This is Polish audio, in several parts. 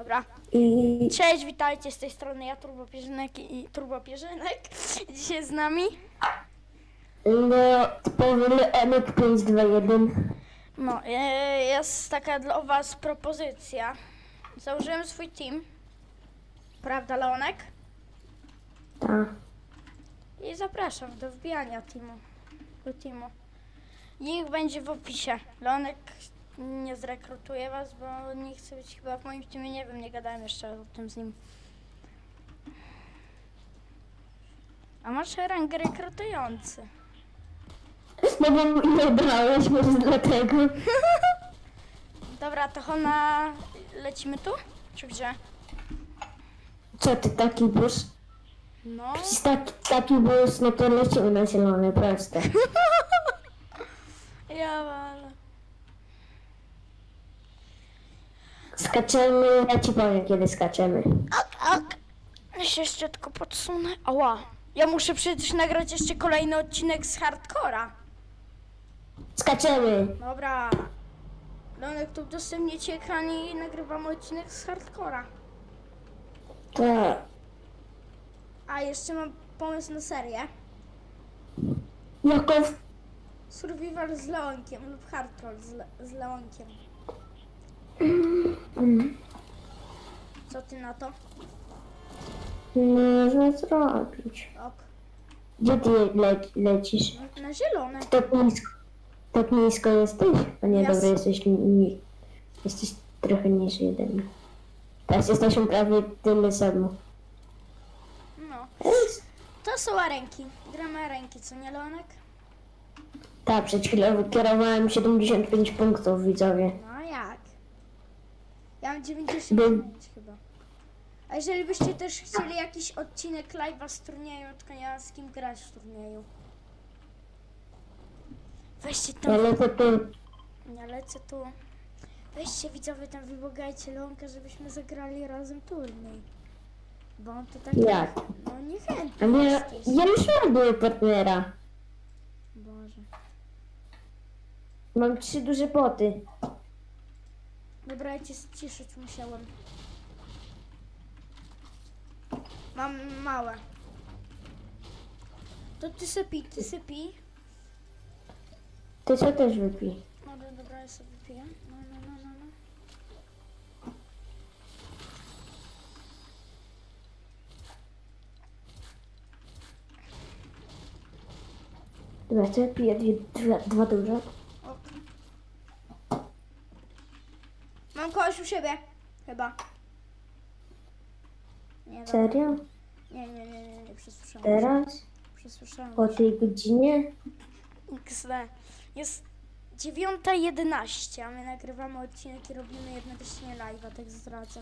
Dobra. I Cześć, witajcie z tej strony ja Turbopierzynek i Turbopierzynek. Dzisiaj z nami. no, typowy Emek 521. No, e, jest taka dla was propozycja. Założyłem swój team. Prawda, Leonek? Tak. I zapraszam do wbijania teamu. Do teamu. Link będzie w opisie. Leonek nie zrekrutuje was, bo nie chce być chyba w moim teamie. Nie wiem, nie gadałem jeszcze o tym z nim. A masz rang rekrutujący. No bo nie brałeś, może dlatego. Dobra, to Hona, lecimy tu? Czy gdzie? Co ty, taki bus? No, Przecież taki, taki bus, no to lecimy na zielony, proste. ja walę. Skaczemy, ja ci powiem kiedy skaczemy. Ok, ok. Ja się jeszcze tylko podsunę. Ała. Ja muszę przecież nagrać jeszcze kolejny odcinek z hardcora. Skaczemy! Dobra. Leonek, tu udostępnię ci ekran i nagrywamy odcinek z hardcora. Tak. A jeszcze mam pomysł na serię. Jaką? Survival z Leonkiem lub hardcore z, Le z Leonkiem. Co ty na to? Można zrobić. Ok. Gdzie ty le lecisz? No, Na zielone. Tak nisko. Tak nisko jesteś? A nie, Jest. dobra, jesteś ni Jesteś trochę niżej ode mnie. Teraz jesteśmy prawie tyle samo. No. To są arenki. Gramy arenki, co nie Leonek? Tak, przed chwilą wykierowałem 75 punktów, widzowie. No? Ja mam 95 chyba. A jeżeli byście też chcieli jakiś odcinek live'a z turnieju, tylko nie mam z kim grać w turnieju. Weźcie tam, Ale to ty... ja lecę tu. Weźcie widzowie tam wybogajcie Leonka, żebyśmy zagrali razem turniej. Bo on to tak... Jak? No niechętnie A nie, jesteś. ja już ładuję partnera. Boże. Mam trzy duże poty. Dobra, ja cię ściszyć musiałem. Mam małe. To ty sypi, ty sypi. Ty co też wypij? No dobra, dobra, ja sobie piję. No, no, no, no, no. Dobra, to ja piję dwie, dwa, dwa duże. Ok. Mam kogoś u siebie. Chyba. Nie, dobra. Serio? Nie, nie, nie, nie, nie, przesłyszałem. się. Teraz? Przesłyszałem. O się. tej godzinie? XD. Jest 9.11, a my nagrywamy odcinek i robimy jednocześnie live'a, tak zdradzę.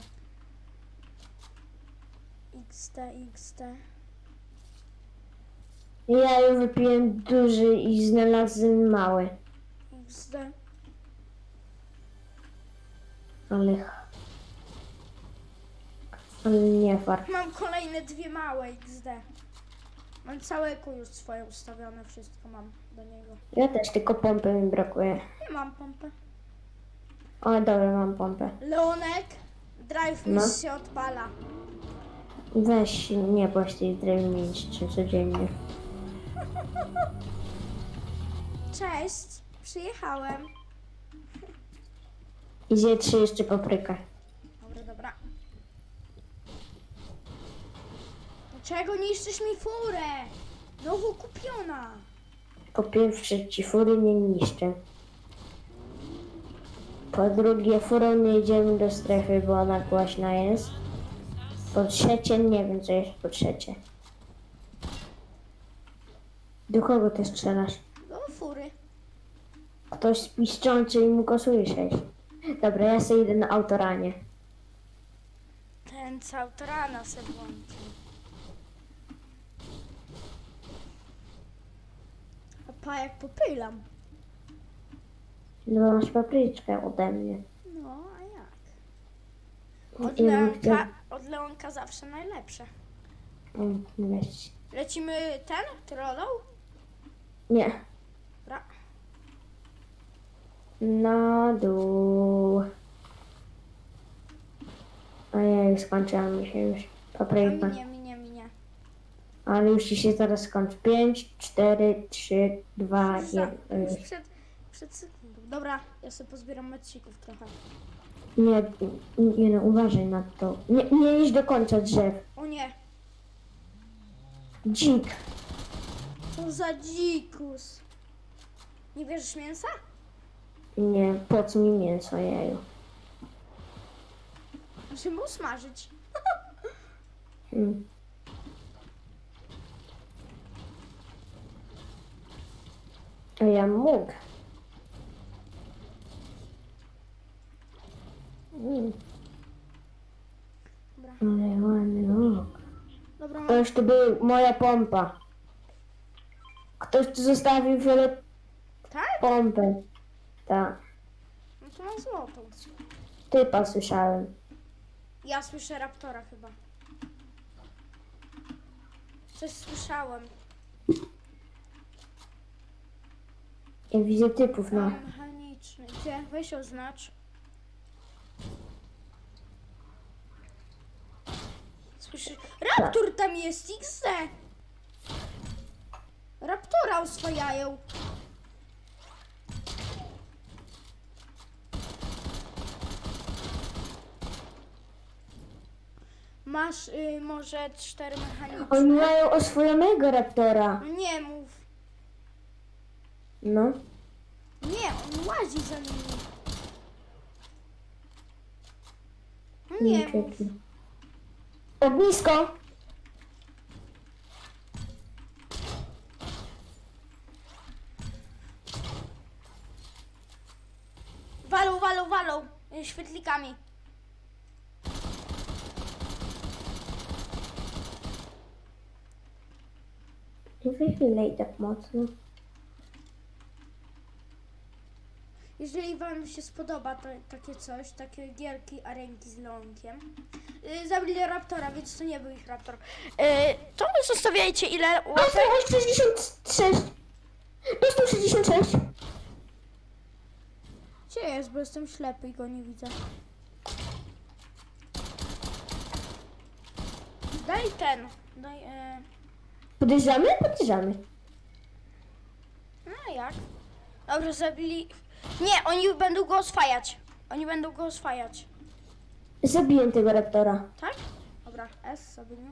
XD, XD. Ja już wypiłem duży i znalazłem mały. XD. Ale... Ale nie fart. Mam kolejne dwie małe XD. Mam całe eku już swoje ustawione, wszystko mam do niego. Ja też, tylko pompy mi brakuje. Nie mam pompy. O, dobra, mam pompę. Leonek, drive No. mi się odpala. Weź, nie płać tej drewni czy codziennie. Cześć, przyjechałem. Idzie trzy jeszcze papryka. Dobra, dobra. Dlaczego niszczysz mi furę? Nowo kupiona. Po pierwsze, ci fury nie niszczę. Po drugie, furą nie idziemy do strefy, bo ona głośna jest. Po trzecie, nie wiem co jest po trzecie. Do kogo ty strzelasz? Do fury. Ktoś piszczący i mógł go słyszeć. Dobra, ja sobie idę na autoranie. Ten cały rana se włączył. A pa jak popylam. No masz papryczkę ode mnie. No, a jak? Od Ja bym Leonka, od Leonka zawsze najlepsze. Mm. Lecimy ten, trollą? Nie. Na dół. Ojej, skończyła mi się już A papryka. minie, minie, minie. Ale już ci się zaraz skończy. 5, 4, 3, 2, Za, 1. już przed, przed sekundą. Dobra, ja sobie pozbieram mecików trochę. Nie, nie no, uważaj na to. Nie, nie idź do końca drzew. O nie, Dzik. co za dzikus. Nie bierzesz mięsa? Nie, co mi mięso, jeju. Musimy usmażyć. Hmm. A ja mógł. Mm. Dobra, Ale ładny łuk. dobra, To już to była moja pompa. Ktoś tu zostawił fiolet tak? pompę. Tak. No to mam złotą. Typa słyszałem. Ja słyszę raptora chyba. Coś słyszałem. Ja widzę typów, no. Mechaniczny. Gdzie? Weź oznacz. Słyszysz? Raptor tam jest, XD! Raptora oswajają. Masz y, może cztery mechaniczne? Oni mają oswojonego raptora. Nie mów. No. Nie, on łazi za nimi. No nie mów. Niczeki. Ognisko! Walą, walą, walą. y, Świetlikami. Nie wychylej tak mocno. Jeżeli Wam się spodoba to, takie coś, takie gierki, arenki z Leonkiem, yy, zabili Raptora, więc to nie był ich Raptor, yy, to zostawiajcie ile łapek. Dostał 66! Dostał 66! Gdzie jest, bo jestem ślepy i go nie widzę. Daj ten, daj, yy, Podejrzamy? Podejrzamy. no jak? Dobrze, zabili... Nie, oni będą go oswajać. Oni będą go oswajać. Zabiję tego raptora. Tak? Dobra, S sobie, nie?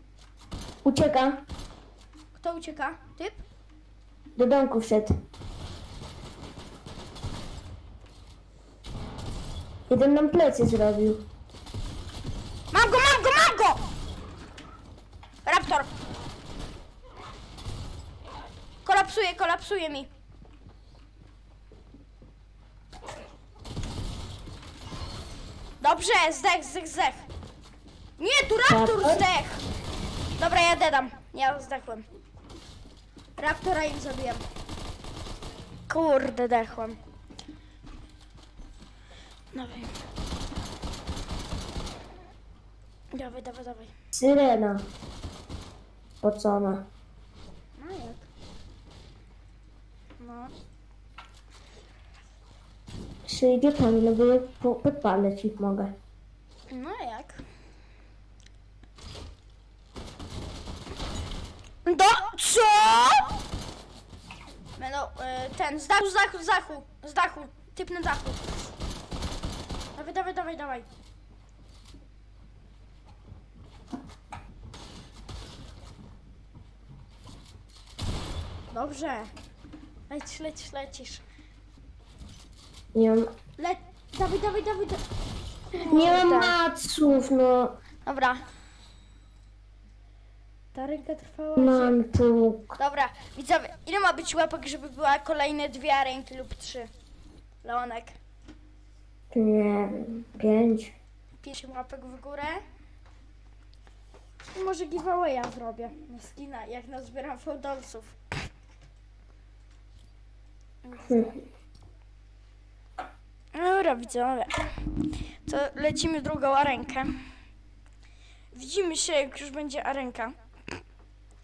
Ucieka. Kto ucieka? Typ? Do domku wszedł. Jeden nam plecy zrobił. Mam go, mam go, mam go! Raptor! Kolapsuje, kolapsuje mi. Dobrze, zdech, zdech, zdech. Nie, tu Raptor zdech. Dobra, ja dedam. Ja zdechłem. Raptora im zabiłem. Kurde, dechłem. Dawaj. Dawaj, dawaj, dawaj. Syrena. Pocona. No jak? No. Przyjdzie pan, no bo ja po- podpalę ci mogę. No jak? Do co? Y, ten z dachu, z dachu, z dachu, z dachu, typ na dachu. Dawaj, dawaj, dawaj, dawaj. Dobrze. Lecisz, lecisz, lecisz. Nie mam, Le... Dawaj, dawaj, dawaj, dawaj. nie mam Kurde. maców, no. Dobra. Ta ręka trwała. Mam pług. Dobra, widzowie, ile ma być łapek, żeby była kolejne dwie ręki lub trzy? Leonek, Nie wiem, pięć. pięć łapek w górę. I może giveawaya zrobię na skina, jak nazbieram fodolców. Dobra, widzowie. To lecimy drugą arenkę. Widzimy się, jak już będzie arenka.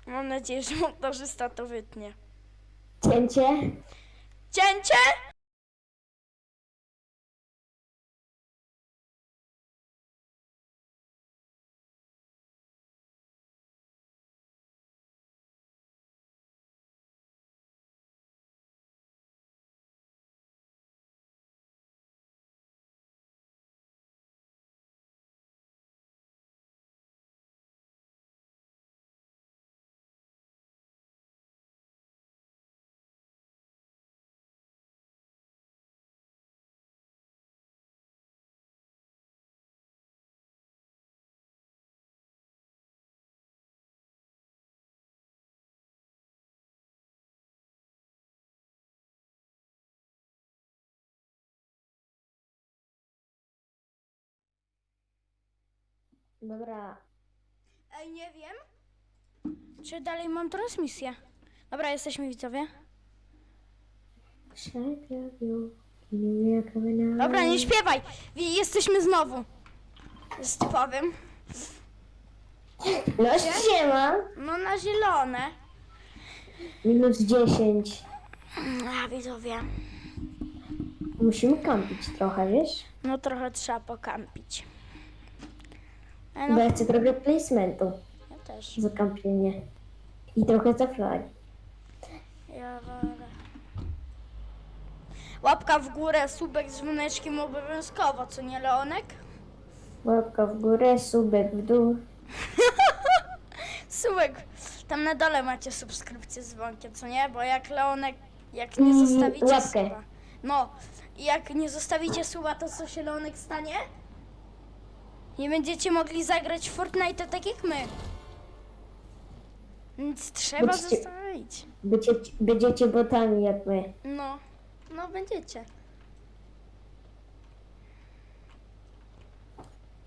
Mam nadzieję, że montażysta to wytnie. Cięcie. Cięcie! Dobra. Ej, nie wiem. Czy dalej mam transmisję? Dobra, jesteśmy widzowie. Dobra, nie śpiewaj. Wi- Jesteśmy znowu. Z typowym. No siema. No na zielone. Minus 10. A widzowie. Musimy kampić trochę, wiesz? No trochę trzeba pokampić. E, Bo no, ja chcę trochę placementu ja też. za kampienie. I trochę za flag. Ja wolę. Łapka w górę, subek z dzwoneczkiem obowiązkowo, co nie Leonek? Łapka w górę, subek w dół. Subek, tam na dole macie subskrypcję z dzwonkiem, co nie? Bo jak Leonek, jak nie I zostawicie łapkę. suba. No, i jak nie zostawicie suba, to co się Leonek stanie? Nie będziecie mogli zagrać w Fortnite tak jak my. Więc trzeba zostawić. Będziecie, będziecie botami jak my. No, no będziecie.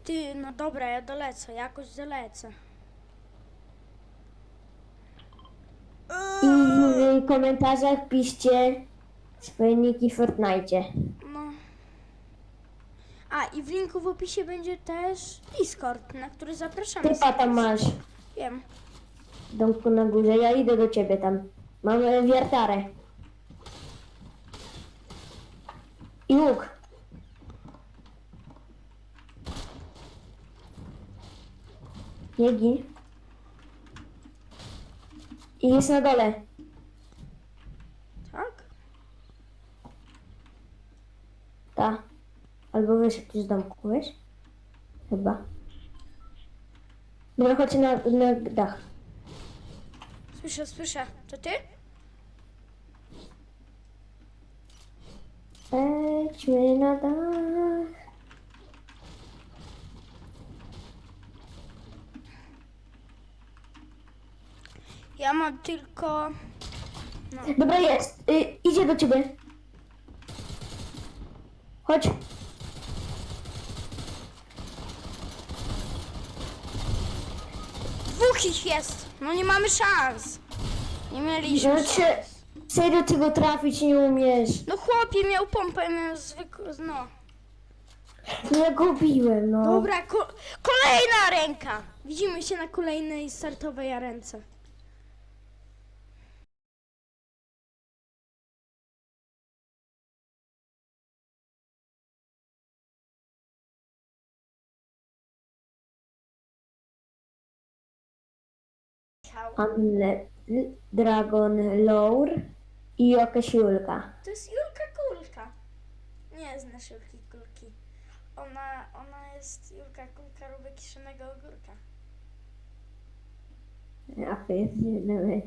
Ty, no dobra, ja dolecę, jakoś dolecę. I w komentarzach piszcie swoje niki w Fortnite. A, i w linku w opisie będzie też Discord, na który zapraszamy. Typa tam masz. Wiem. w domku na górze. Ja idę do ciebie tam. Mamy wiertarę. I łuk. Nie gin. I jest na dole. Tak? Ta. Albo wyszedł z domku, wiesz? Chyba. Dobra, chodź na, na dach. Słyszę, słyszę. To ty? Lećmy na dach. Ja mam tylko... Dobra, jest. Y, idzie do ciebie. Chodź. Dwóch ich jest! No nie mamy szans. Nie mieliśmy No, szans. czy, serio ty go trafić nie umiesz. No chłopie miał pompę, miał zwykłą, no. Ja go biłem, no. Dobra, ko- kolejna ręka. Widzimy się na kolejnej startowej arence. Anle, Dragon Lore i jakaś Julka. To jest Julka Kulka. Nie znasz Julki Kulki. Ona, ona jest Julka Kulka, lubi kiszonego ogórka. Ja pierdolę.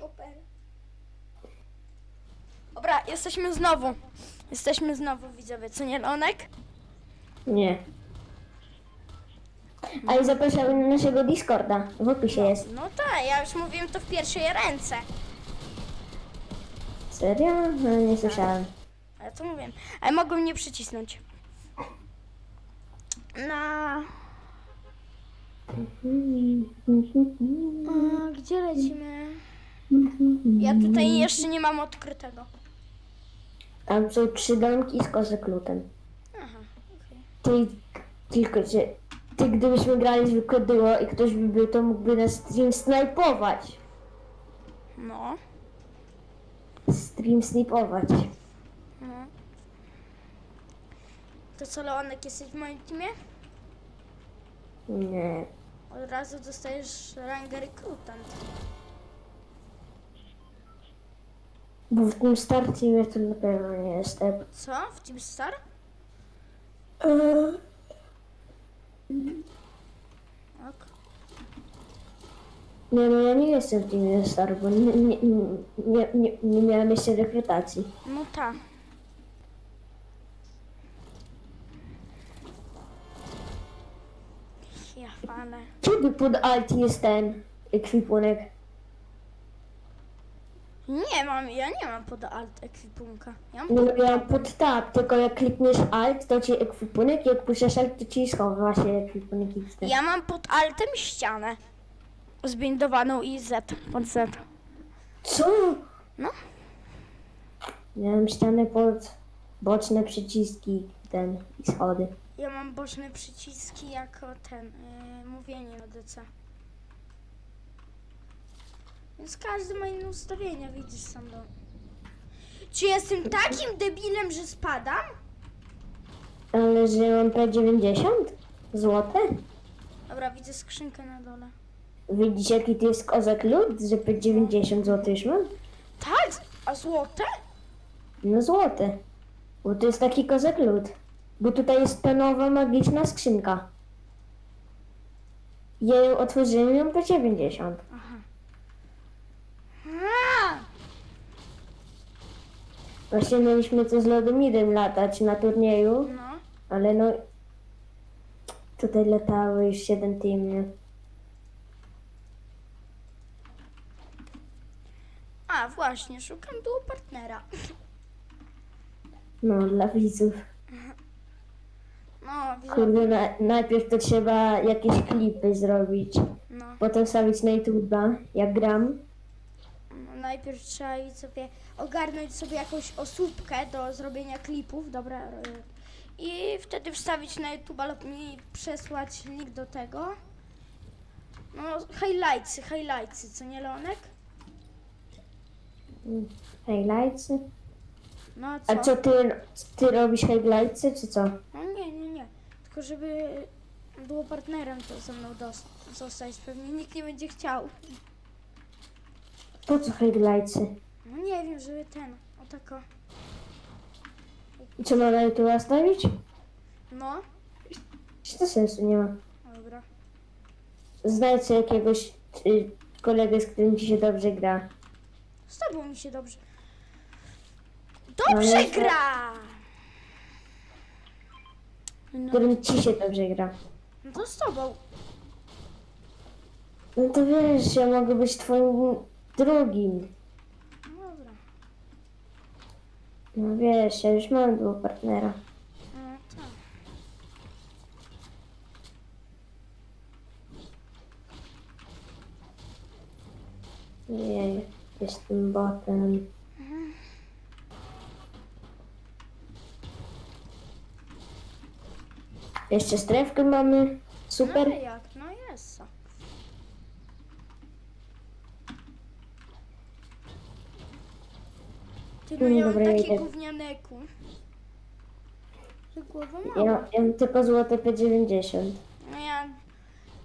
Chopper. Dobra, jesteśmy znowu. Jesteśmy znowu, widzowie, co nie, Lonek? Nie. Ale zapraszamy na naszego Discorda. W opisie jest. No tak, ja już mówiłem to w pierwszej ręce. Serio? No nie słyszałem. Ale to mówiłem. Ale mogłem nie przycisnąć. Na... A, gdzie lecimy? Ja tutaj jeszcze nie mam odkrytego. Tam są trzy domki z kozeklutem. Aha, okej. Ty, tylko, że ty gdybyśmy grali zwykłe duo i ktoś by był, to mógłby nas stream snajpować. No. Stream snipować. no. To co, Leonek, jesteś w moim teamie? Nie. Od razu dostajesz rangę rekrutant. Bo w tym starcie to na pewno nie jestem. Co? W Team Star? Ok. Nie, no ja nie jestem w Teamie Star, bo nie, nie, nie, nie, nie miałem jeszcze rekrutacji. No tak. Ja fale. Kiedy pod alt jest ten ekwipunek? Nie mam ja nie mam pod alt ekwipunka. Ja mam Nie pod... miałam pod tab, tylko jak klikniesz alt, to ci ekwipunek, jak puszczasz alt, to ci schowa się ekwipunek XD. Ja mam pod altem ścianę. Zbindowaną i Z, pod Z. Co? No. Miałem ścianę pod boczne przyciski ten i schody. Ja mam boczne przyciski jako ten, yy, mówienie na DC. Więc każdy ma inne ustawienia, widzisz sam do. Czy jestem takim debilem, że spadam? Ale że mam P90? Złote? Dobra, widzę skrzynkę na dole. Widzisz jaki to jest kozak lud, że P90 złote już mam? Tak? A złote? No złote. Bo to jest taki kozak lud. Bo tutaj jest penowa magiczna skrzynka. Ja ją otworzyłem i mam P90. Aha. A! Właśnie mieliśmy to z Lodomidem latać na turnieju, No. ale no... Tutaj latały już 7 teamy. A, właśnie, szukam duo partnera. No, dla widzów. No, widzę. Kurde, na, najpierw to trzeba jakieś klipy zrobić. No, Potem stawić na YouTube'a, jak gram. Najpierw trzeba i sobie ogarnąć sobie jakąś osóbkę do zrobienia klipów, dobra. y, I wtedy wstawić na YouTube lub mi przesłać link do tego. No, highlightsy, highlightsy, co nie, Leonek? Highlightsy. No, a co? A co ty, ty robisz highlightsy, czy co? No nie, nie, nie. Tylko żeby było partnerem to ze mną dos- zostać. Pewnie nikt nie będzie chciał. Po co highlightsy? No nie wiem, żeby ten, o tako. I co ma na YouTube'a stawić? No, Czy to sensu nie ma? dobra. Znajdź sobie jakiegoś y, kolegę, z którym ci się dobrze gra. Z tobą mi się dobrze. Dobrze No, gra! Z No, którym ci się dobrze gra. no to z tobą. No to wiesz, ja mogę być twoim drugim. Dobra. No wiesz, ja już mam dwóch partnera. No tak. Nie, jestem botem. Jeszcze strefkę mamy. Super. No jak? No jest. No No ja mam dobra, takie idę. gównianeku. Że głowa Ja, mała. ja mam tylko złote P90. No ja...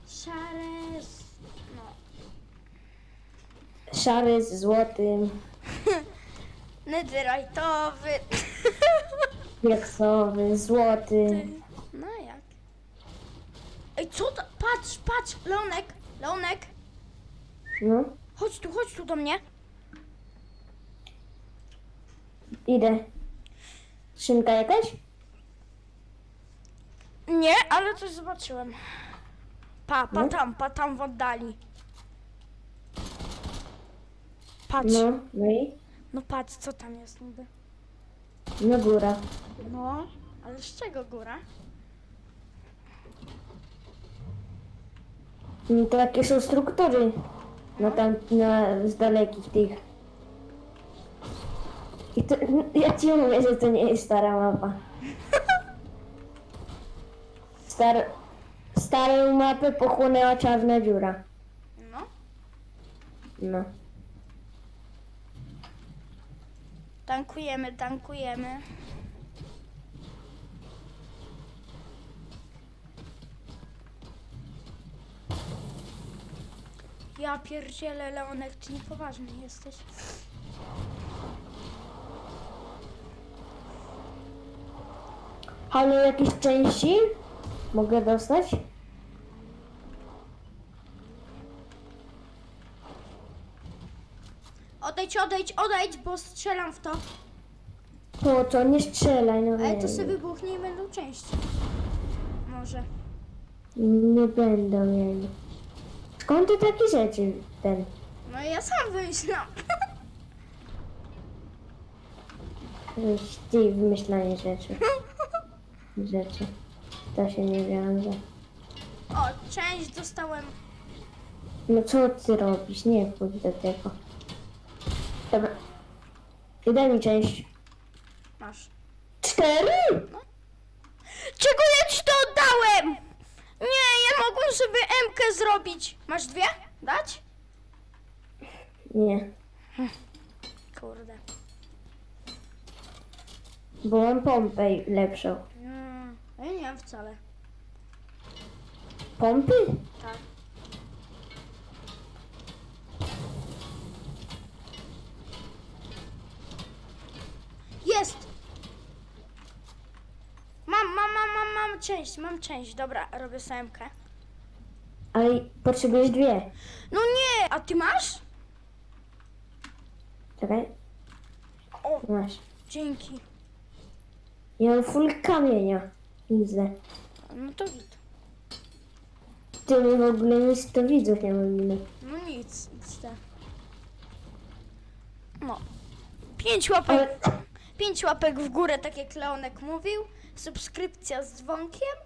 Szare... s- No. Szary z złotym, Netherite'owy. jaksowy, złoty. No jak? Ej, co to? Patrz, patrz, Leonek, Leonek. No, Chodź tu, chodź tu do mnie. Idę. Szynka jakaś? Nie, ale coś zobaczyłem. Pa, pa No. tam, pa tam w oddali. Patrz, No, no i? no patrz, co tam jest niby. No góra. No, ale z czego góra? No to jakie są struktury? No tam, na, z dalekich tych. I to, ja ci mówię, że to nie jest stara mapa. Star, starą mapę pochłonęła czarna dziura. No, No. tankujemy, tankujemy. Ja pierdzielę, Leonek, ty niepoważny jesteś. Halo, jakieś części? Mogę dostać? Odejdź, odejdź, odejdź, bo strzelam w to. Po co? Nie strzelaj, no Ale to sobie wybuchnie i będą części. Może. Nie będą mieli. Skąd ty takie rzeczy ten? No ja sam wymyślam. Ty wymyślanie rzeczy. Rzeczy. To się nie wiąże. O, część dostałem. No co ty robisz? Nie wchodź do tego. Dobra. I daj mi część. Masz. Cztery? Czego ja ci to oddałem? Nie, ja mogłem sobie M-kę zrobić. Masz dwie? Dać? Nie. Kurde. Bo mam pompę lepszą. Ja nie wiem wcale. Pompy? Tak. Jest! Mam, mam, mam, mam, mam część, mam część. Dobra, robię samkę. Ale potrzebujesz dwie. No nie! A ty masz? Czekaj. O, Masz. dzięki. Ja mam full kamienia. Widzę. No to git. Ty my w ogóle nic to widzów nie mówimy. No nic, nic te. No. Pięć łapek. Pięć łapek w górę, tak jak Leonek mówił. Subskrypcja z dzwonkiem.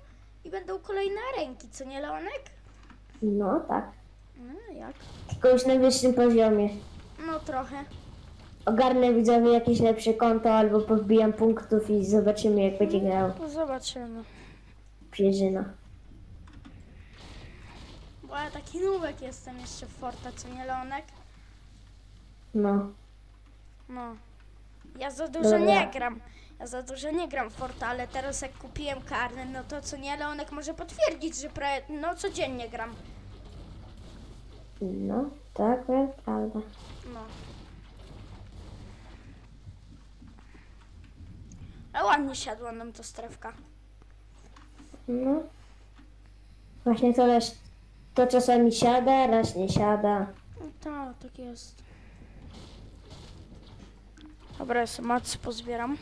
I będą kolejne ręki, co nie Leonek? No tak. No jak? Tylko już na wyższym poziomie. No trochę. Ogarnę widzowie jakieś lepsze konto albo powbijam punktów i zobaczymy jak będzie grał No zobaczymy. Pierzyna. Bo ja taki nubek jestem jeszcze w Forta, co nie Leonek? No. No. Ja za dużo Dobra. nie gram. Ja za dużo nie gram w Forta, ale teraz jak kupiłem karny, no to co nie Leonek może potwierdzić, że prawie, no codziennie gram. No, tak, prawda. No. Ale ładnie siadła nam to strefka. No. Właśnie to raz, to czasami siada, raz nie siada. No tak, tak jest. Dobra, ja sobie macy pozbieram.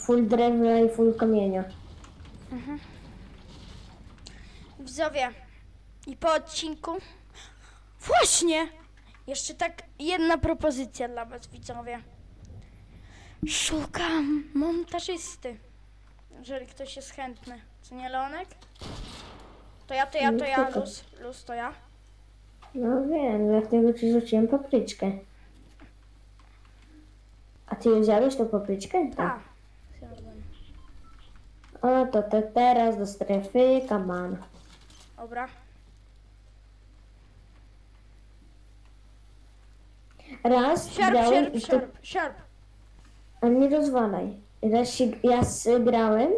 Full drewna i full kamienia. Widzowie, i po odcinku... Właśnie! Jeszcze tak jedna propozycja dla was, widzowie. Szukam montażysty. Jeżeli ktoś jest chętny. Co nie, Leonek? To ja, to ja, to ja, luz, luz to ja. No wiem, dlatego ci rzuciłem papryczkę. A ty wziąłeś tą papryczkę? Tak. Zjadłem. O, to, to teraz do strefy kaman. Dobra. Raz i kto, siarp, siarp. A nie rozwalaj. Raz się, ja grałem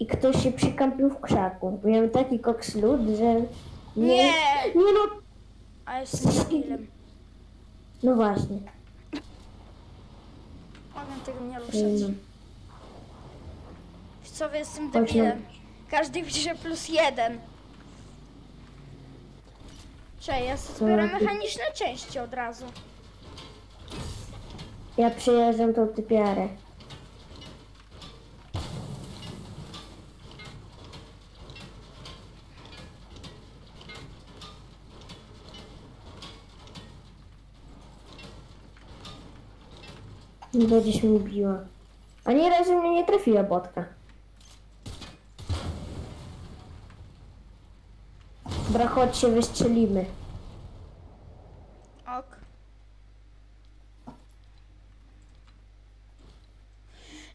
i ktoś się przykampił w krzaku. Miałem taki koks lód, że... Nie! Nie no, A jestem skillem. no właśnie. Mogę tego nie No. ruszać. Co wy jestem Chodź, debilem. Każdy pisze plus jeden. Cześć, ja sobie zbieram mechaniczne części od razu. Ja przyjeżdżam tą typiarę. Nie będziesz mi biła. Ani razu mnie nie trafiła botka. Dobra, chodź się wystrzelimy. Ok.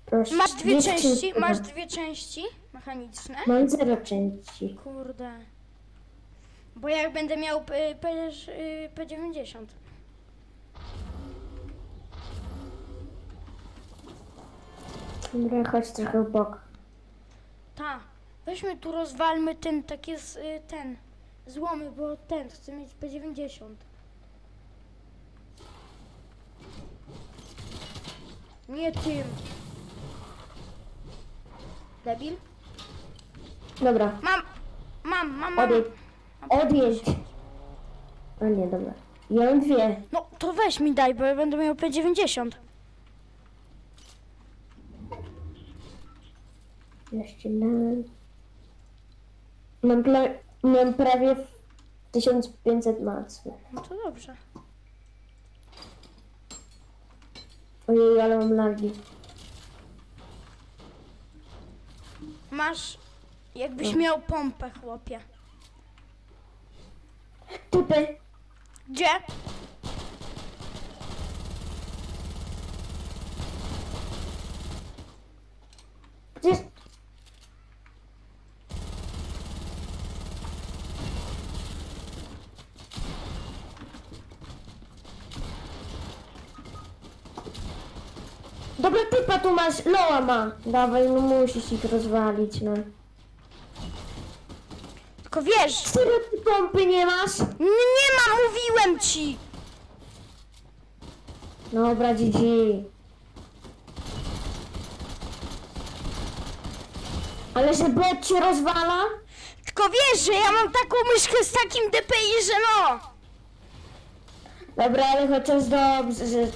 Proszę. Masz dwie części, masz dwie części mechaniczne. Mam zero części. Kurde. Bo jak będę miał P, P, y, P90. Dobra, chodź trochę w bok. Ta. Weźmy tu rozwalmy ten, taki z, y, ten. Złomy, bo ten chce mieć P90. Nie tym. Debil? Dobra, Mam! Mam, mam, mam. odjedź. Odjedź. O nie, dobra. Ja mam dwie. No to weź mi daj, bo ja będę miał P90. Jeszcze dałem. Mam, pla- mam prawie 1500 maców. No to dobrze. Ojej, ale mam lagi. Masz, jakbyś No. miał pompę, chłopie. Typy. Gdzie? Gdzieś... Dobra, typa tu masz, Loa ma. Dawaj, no musisz ich rozwalić, no. Tylko wiesz, Cztery ty pompy nie masz? n- nie ma, mówiłem ci. Dobra, GG. Ale że bot cię rozwala? Tylko wiesz, że ja mam taką myszkę z takim DPI, że no. Dobra, ale chociaż dobrze, że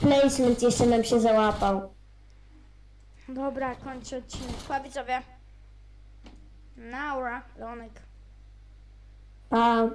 placement jeszcze nam się załapał. Dobra, kończę odcinek. Pa widzowie. Naura, Lonek. Pa.